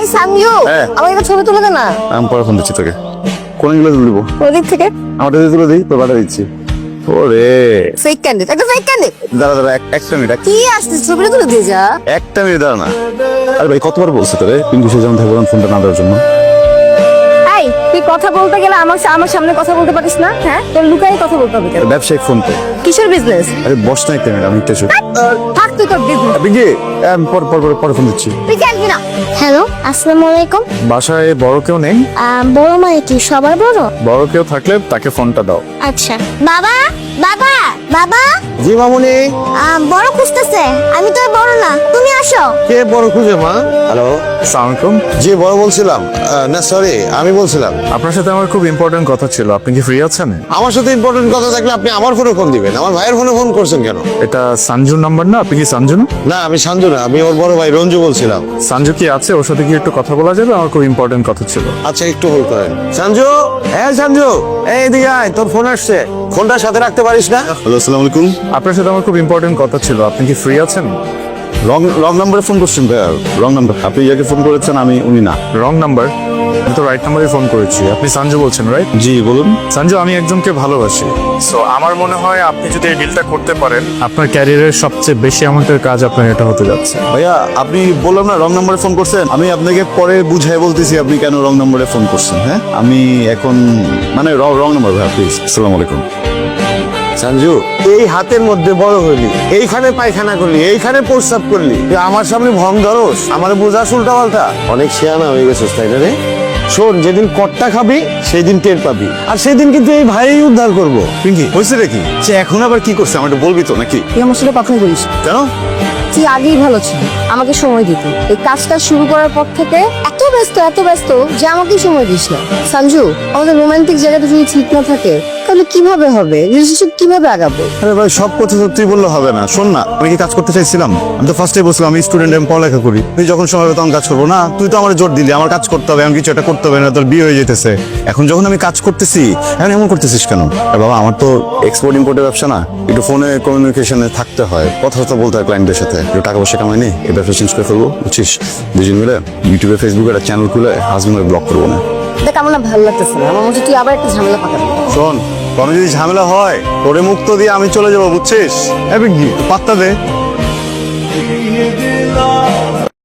এই সামজু হ্যাঁ। আমাকে একটা ছবি তুলে দে না। আমি পরে ফোন দিচ্ছি তোকে। কোনগুলো তুলবো ওদিক থেকে। আমার দিয়ে তুলে দিই তোর বাটা দিচ্ছি। ওরে। ফেক ক্যান্ডিড একটা ফেক ক্যান্ডিড দাঁড়া দাঁড়া এক- একটা মিনিট এক- কি আসছে? ছবিটা তুলে দিয়ে যা। একটা মিনিট দাঁড়া না। আরে ভাই কতবার বলছে তোরে? পিঙ্কু সে যেমন থাকবে ফোনটা না দেওয়ার জন্য। তুই কথা বলতে গেলে আমার আমার সামনে কথা বলতে পারিস না? হ্যাঁ? তোর লুকাই কথা বলতে হবে কেন? ব্যবসায়িক ফোন তো। কিসের বিজনেস আরে বস না একটা আমি একটু এসে থাক তুই তোর বিজনেস পিঙ্কি আমি পর পর পর- পরে ফোন দিচ্ছি। তুই খেলবি না। হ্যালো আসসালামু আলাইকুম। বাসায় বড় কেউ নেই? আহ, বড় মানে কি? সবার বড়? বড় কেউ থাকলে তাকে ফোনটা দাও। আচ্ছা। বাবা বাবা বাবা! জি মামুনি। বড় খুঁজতেছে। আমি তো বড় না। তুমি আসো। কে বড় খুঁজে মা? হ্যালো। আসসালামু জি বড় বলছিলাম। আহ, না সরি আমি বলছিলাম। আপনার সাথে আমার খুব ইম্পর্টেন্ট কথা ছিল। আপনি কি ফ্রি আছেন? আমার সাথে ইম্পর্টেন্ট কথা থাকলে আপনি আমার ফোনে ফোন দিবেন। আমার ভাইয়ের ফোনে ফোন করছেন কেন? এটা সঞ্জুর নাম্বার না? আপনি কি সঞ্জু না? না আমি সাঞ্জু না। আমি ওর বড় ভাই রঞ্জু বলছিলাম। সঞ্জু কি আছে? ওর সাথে কি একটু কথা বলা যাবে? আমার খুব ইম্পর্টেন্ট কথা ছিল। আচ্ছা একটু হোল্ড করেন। সাঞ্জু হ্যাঁ সাঞ্জু এই এদিকে আয় তোর ফোন আসছে। ফোনটা সাথে রাখতে পারিস না? হ্যালো আসসালামু আলাইকুম। আপনার সাথে আমার খুব ইম্পর্টেন্ট কথা ছিল। আপনি কি ফ্রি আছেন? রং রং নাম্বারে ফোন করছেন ভাইয়া। রং নাম্বার আপনি যাকে ফোন করেছেন আমি উনি না। রং নাম্বার আমি তো রাইট নাম্বারে ফোন করেছি। আপনি সঞ্জু বলছেন রাইট জি বলুন। সঞ্জু আমি একজনকে ভালোবাসি। সো আমার মনে হয় আপনি যদি এই ডিলটা করতে পারেন আপনার ক্যারিয়ারের সবচেয়ে বেশি অ্যামাউন্টের কাজ আপনার এটা হতে যাচ্ছে। ভাইয়া আপনি বললাম না রং নাম্বারে ফোন করছেন? আমি আপনাকে পরে বুঝাই বলতেছি আপনি কেন রং নাম্বারে ফোন করছেন হ্যাঁ? আমি এখন মানে রং নাম্বার ভাইয়া প্লিজ আসসালামু আলাইকুম। সাঞ্জু এই হাতের মধ্যে বড় হইলি এইখানে পায়খানা করলি এইখানে প্রস্রাব করলি। তুই আমার সামনে ভং ধরস আমার বোঝাস উল্টা পাল্টা। অনেক শেয়ানা হয়ে গেছিস তাই না রে? শোন যেদিন কট্টা খাবি সেদিন টের পাবি। আর সেদিন কিন্তু এই ভাই উদ্ধার করব। পিঙ্কি হয়েছে রে কি? সে এখন আবার কি করছে আমাকে বলবি তো নাকি? তুই আমার সাথে কথাই বলিস কেন? তুই আগেই ভালো ছিল। আমাকে সময় দিতি। এই কাজটা শুরু করার পর থেকে এত ব্যস্ত এত ব্যস্ত যে আমাকেই সময় দিস না সঞ্জু আমাদের রোমান্টিক জায়গাটা যদি ঠিক না থাকে, তাহলে কীভাবে হবে? রিলেশনশিপ কীভাবে আগাবো? আরে ভাই, সব কথা সত্যি বললে হবে না। শোন না, আমি কি কাজ করতে চাইছিলাম? আমি তো ফার্স্টে বলছিলাম, আমি স্টুডেন্ট আমি পড়ালেখা করি। তুই যখন সময় হবে তখন কাজ করব। না, তুই তো আমার জোর দিলি, আমার কাজ করতে হবে, আমি কিছু একটা করতে হবে, না তোর বিয়ে হয়ে যেতেছে। এখন যখন আমি কাজ করতেছি, এখন এমন করতেছিস কেন? বাবা, আমার তো এক্সপোর্ট ইম্পোর্টের ব্যবসা না, একটু ফোনে কমিউনিকেশনে থাকতে হয় কথা কথা বলতে হয় ক্লায়েন্টের সাথে। টাকা পয়সা কামাই নেই এই ব্যবসা চেঞ্জ করে ফেলব বুঝছিস? দুজন মিলে ইউটিউবে ফেসবুকে একটা চ্যানেল খুলে হাজবেন্ডের ব্লক করব না। দেখ আমার না ভালো লাগতেছে না? আমার মনে তুই আবার একটা ঝামেলা পাকাবি। শোন কোনো যদি ঝামেলা হয় তোরে মুক্ত দিয়ে আমি চলে যাব বুঝছিস? এবার কি পাত্তা দে।